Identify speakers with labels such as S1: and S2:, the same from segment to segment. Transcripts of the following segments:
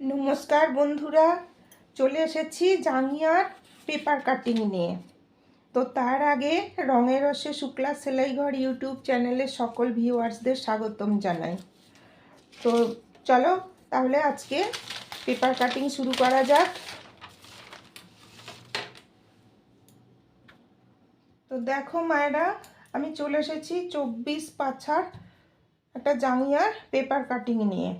S1: নমস্কার বন্ধুরা, চলে এসেছি জাঙ্গিয়ার পেপার কাটিং নিয়ে। তো তার আগে রঙের রসে শুক্লা সেলাইঘর ইউটিউব চ্যানেলের সকল ভিউয়ার্সদের স্বাগতম জানাই। তো চলো তাহলে আজকে পেপার কাটিং শুরু করা যাক। তো দেখো মায়েরা, আমি চলে এসেছি চব্বিশ পাছার একটা জাঙ্গিয়ার পেপার কাটিং নিয়ে।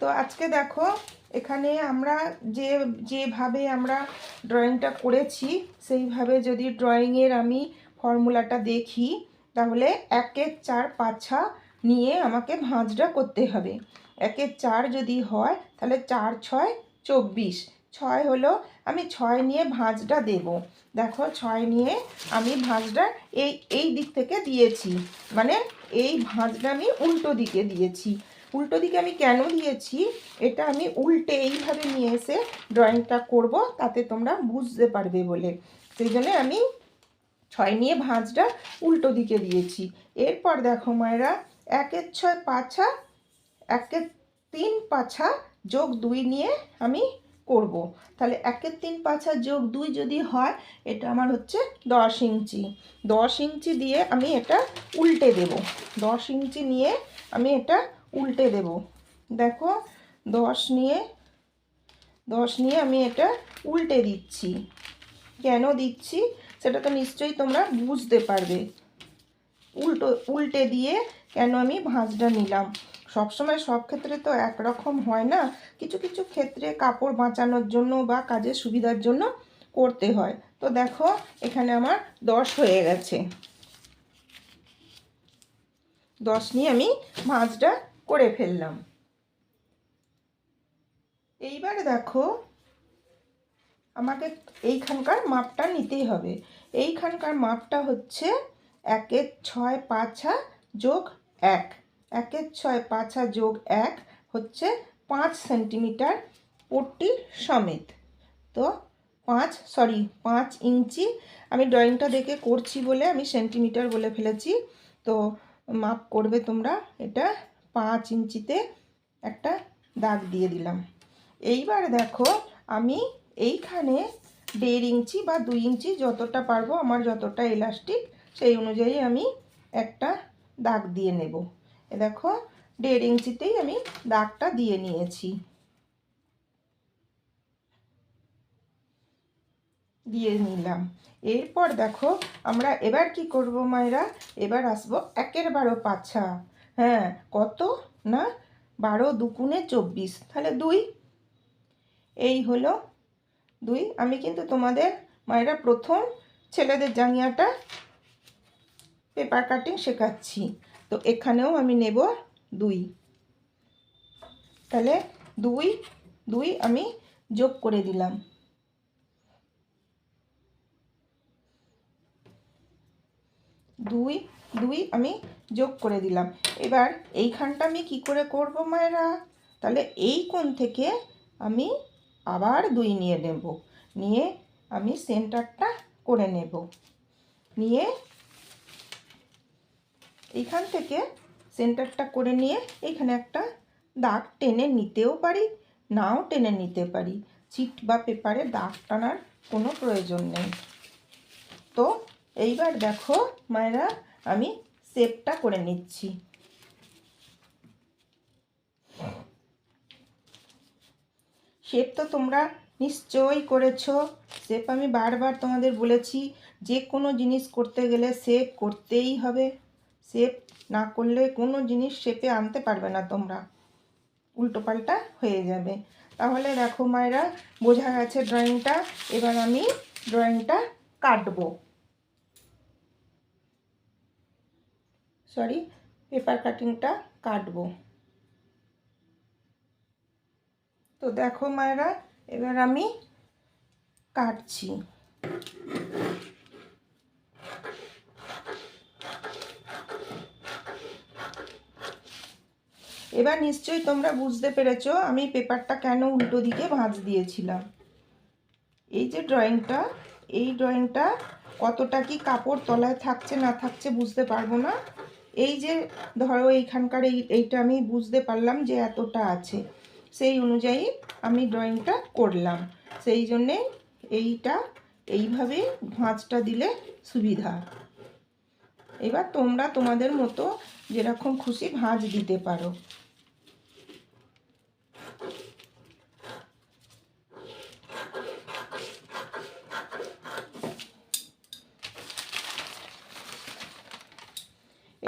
S1: তো আজকে দেখো, এখানে আমরা যে, যেভাবে আমরা ড্রয়িংটা করেছি, সেইভাবে যদি ড্রয়িংয়ের আমি ফর্মুলাটা দেখি, তাহলে একের চার পাছা নিয়ে আমাকে ভাঁজটা করতে হবে। একের চার যদি হয়, তাহলে চার ছয় চব্বিশ। ছয় হলো আমি ছয় নিয়ে ভাঁজটা দেব। দেখো, ছয় নিয়ে আমি ভাঁজটা এই এই দিক থেকে দিয়েছি। মানে এই ভাঁজটা আমি উল্টো দিকে দিয়েছি। উল্টো দিকে আমি কেন দিয়েছি, এটা আমি উল্টে এইভাবে নিয়ে এসে ড্রয়িংটা করব, তাতে তোমরা বুঝতে পারবে বলে। সেই জন্যে আমি ছয় নিয়ে ভাঁজটা উল্টো দিকে দিয়েছি। এরপর দেখো মায়েরা, একের ছয় পাছা একের তিন পাছা যোগ দুই নিয়ে আমি করব। তাহলে একের তিন পাছা যোগ দুই যদি হয়, এটা আমার হচ্ছে দশ ইঞ্চি। দশ ইঞ্চি দিয়ে আমি এটা উল্টে দেব। দশ ইঞ্চি নিয়ে আমি এটা উল্টে দেব। দেখো, দশ নিয়ে দশ নিয়ে আমি এটা উল্টে দিচ্ছি। কেন দিচ্ছি? সেটা তো নিশ্চয়ই তোমরা বুঝতে পারবে। উল্টো, উল্টে দিয়ে কেন আমি ভাঁজটা নিলাম? সবসময় সব ক্ষেত্রে তো একরকম হয় না। কিছু কিছু ক্ষেত্রে কাপড় বাঁচানোর জন্য বা কাজের সুবিধার জন্য করতে হয়। তো দেখো, এখানে আমার দশ হয়ে গেছে। দশ নিয়ে আমি ভাঁজটা করে ফেললাম। এইবার দেখো, আমাকে এইখানকার মাপটা নিতেই হবে। এইখানকার মাপটা হচ্ছে একের ছয় পাছা যোগ এক। একের ছয় পাছা যোগ এক হচ্ছে পাঁচ সেন্টিমিটার পট্টি সমেত। তো পাঁচ সরি পাঁচ ইঞ্চি। আমি ড্রয়িংটা দেখে করছি বলে আমি সেন্টিমিটার বলে ফেলেছি। তো মাপ করবে তোমরা এটা পাঁচ ইঞ্চিতে একটা দাগ দিয়ে দিলাম। এইবার দেখো, আমি এইখানে দেড় ইঞ্চি বা দুই ইঞ্চি যতটা পারব, আমার যতটা ইলাস্টিক সেই অনুযায়ী আমি একটা দাগ দিয়ে নেব। এ দেখো, দেড় ইঞ্চিতেই আমি দাগটা দিয়ে নিয়েছি। দিয়ে নিলাম। এরপর দেখো, আমরা এবার কি করব মায়েরা? এবার আসব একের বারো পাছা। হ্যাঁ কত? না, বারো দুকুনে চব্বিশ। তাহলে দুই। এই হলো দুই। আমি কিন্তু তোমাদের মায়েরা প্রথম ছেলেদের জাঙ্গিয়াটা পেপার কাটিং শেখাচ্ছি। তো এখানেও আমি নেব দুই। তাহলে দুই দুই আমি যোগ করে দিলাম। দুই দুই আমি যোগ করে দিলাম। এবার এইখানটা আমি কি করে করব মায়েরা? তাহলে এই কোণ থেকে আমি আবার দুই নিয়ে নেব। নিয়ে আমি সেন্টারটা করে নেব। নিয়ে এইখান থেকে সেন্টারটা করে নিয়ে এখানে একটা দাগ টেনে নিতেও পারি, নাও টেনে নিতে পারি। চিট বা পেপারে দাগ টানার কোনো প্রয়োজন নেই। তো এইবার দেখো, মায়েরা, আমি সেপটা করে নিচ্ছি। শেপ তো তোমরা নিশ্চয়ই করেছ। শেপ আমি বারবার তোমাদের বলেছি, যে কোনো জিনিস করতে গেলে শেপ করতেই হবে। শেপ না করলে কোনো জিনিস শেপে আনতে পারবে না তোমরা। উল্টোপাল্টা হয়ে যাবে। তাহলে দেখো মায়েরা, বোঝা গেছে ড্রয়িংটা এবার আমি ড্রয়িংটা কাটবো। সরি, পেপার কাটিংটা কাটবো। তো দেখো মায়েরা, এবার আমি কাটছি। এবার নিশ্চয়ই তোমরা বুঝতে পেরেছ, আমি পেপারটা কেন উল্টো দিকে ভাঁজ দিয়েছিলাম। এই যে ড্রয়িংটা, এই ড্রয়িংটা কতটা কি কাপড় তলায় থাকছে না থাকছে বুঝতে পারব না। এই যে ধরো এইখানকার এই, এইটা আমি বুঝতে পারলাম যে এতটা আছে। সেই অনুযায়ী আমি ড্রয়িংটা করলাম। সেই জন্যে এইটা, এইভাবে ভাঁজটা দিলে সুবিধা। এবার তোমরা তোমাদের মতো যেরকম খুশি ভাঁজ দিতে পারো।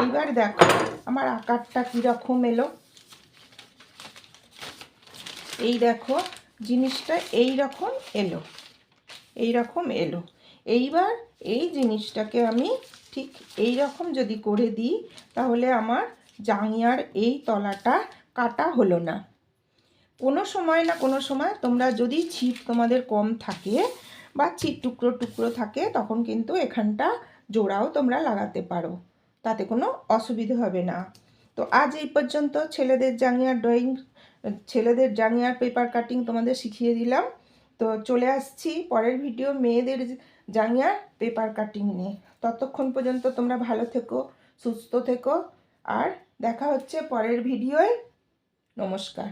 S1: এইবার দেখো, আমার আকারটা কীরকম এলো। এই দেখো, জিনিসটা এই রকম এলো এই রকম এলো। এইবার এই জিনিসটাকে আমি ঠিক এই রকম যদি করে দিই, তাহলে আমার জাঙিয়ার এই তলাটা কাটা হলো না। কোনো সময় না কোনো সময় তোমরা যদি ছিপ তোমাদের কম থাকে বা ছিপ টুকরো টুকরো থাকে, তখন কিন্তু এখানটা জোড়াও তোমরা লাগাতে পারো। তাতে কোনো অসুবিধে হবে না। তো আজ এই পর্যন্ত ছেলেদের জাঙ্গিয়ার ড্রয়িং, ছেলেদের জাঙ্গিয়ার পেপার কাটিং তোমাদের শিখিয়ে দিলাম। তো চলে আসছি পরের ভিডিও মেয়েদের জাঙ্গিয়ার পেপার কাটিং নিয়ে। ততক্ষণ পর্যন্ত তোমরা ভালো থেকো, সুস্থ থেকো, আর দেখা হচ্ছে পরের ভিডিওয়। নমস্কার।